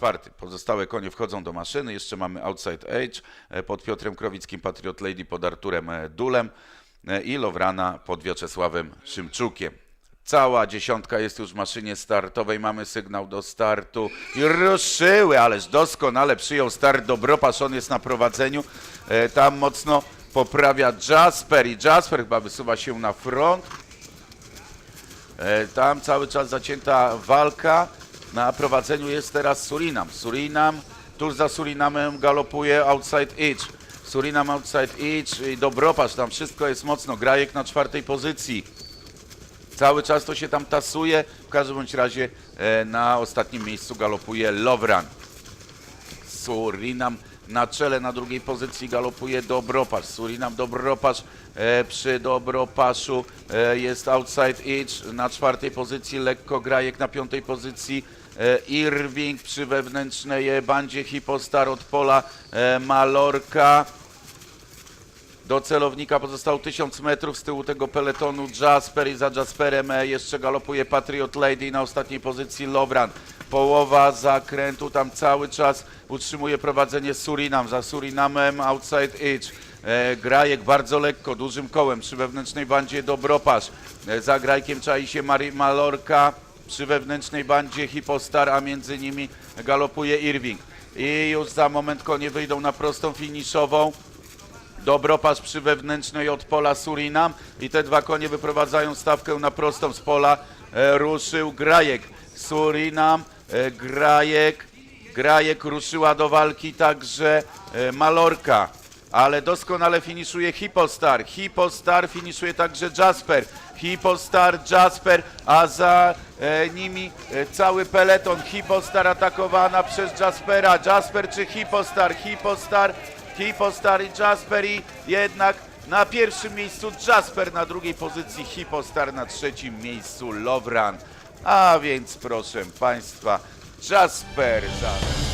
czwarty. Pozostałe konie wchodzą do maszyny. Jeszcze mamy Outside Age e, pod Piotrem Krowickim, Patriot Lady pod Arturem e, Dulem e, i Lowrana pod Wiaczesławem Szymczukiem. Cała dziesiątka jest już w maszynie startowej. Mamy sygnał do startu i ruszyły, ależ doskonale przyjął start Dobropasz. On jest na prowadzeniu. Tam mocno poprawia Jasper i Jasper chyba wysuwa się na front. Tam cały czas zacięta walka. Na prowadzeniu jest teraz Surinam. Surinam, tuż za Surinamem galopuje Outside Edge. Surinam Outside Edge i Dobropasz, tam wszystko jest mocno. Grajek na czwartej pozycji. Cały czas to się tam tasuje. W każdym bądź razie e, na ostatnim miejscu galopuje Lovran. Surinam na czele, na drugiej pozycji galopuje Dobropasz. Surinam Dobropasz e, przy Dobropaszu e, jest Outside Edge na czwartej pozycji, lekko Grajek na piątej pozycji. E, Irving przy wewnętrznej bandzie Hipostar od pola e, Malorka. Do celownika pozostał 1000 metrów z tyłu tego peletonu Jasper i za Jasperem e, jeszcze galopuje Patriot Lady na ostatniej pozycji Lovran. Połowa zakrętu, tam cały czas utrzymuje prowadzenie Surinam. Za Surinamem Outside Edge. E, Grajek bardzo lekko, dużym kołem przy wewnętrznej bandzie Dobropasz. E, za Grajkiem czai się Mari Malorka przy wewnętrznej bandzie Hipostar, a między nimi galopuje Irving. I już za moment konie wyjdą na prostą finiszową. Dobropasz przy wewnętrznej od pola Surinam i te dwa konie wyprowadzają stawkę na prostą z pola. E, ruszył Grajek. Surinam, e, Grajek. Grajek ruszyła do walki także e, Malorka. Ale doskonale finiszuje Hipostar. Hipostar finiszuje także Jasper. Hipostar, Jasper, a za e, nimi e, cały peleton. Hipostar atakowana przez Jaspera. Jasper czy Hipostar? Hipostar Hipostar i Jasper i jednak na pierwszym miejscu Jasper, na drugiej pozycji Hipostar, na trzecim miejscu Lovran. A więc proszę Państwa, Jasper za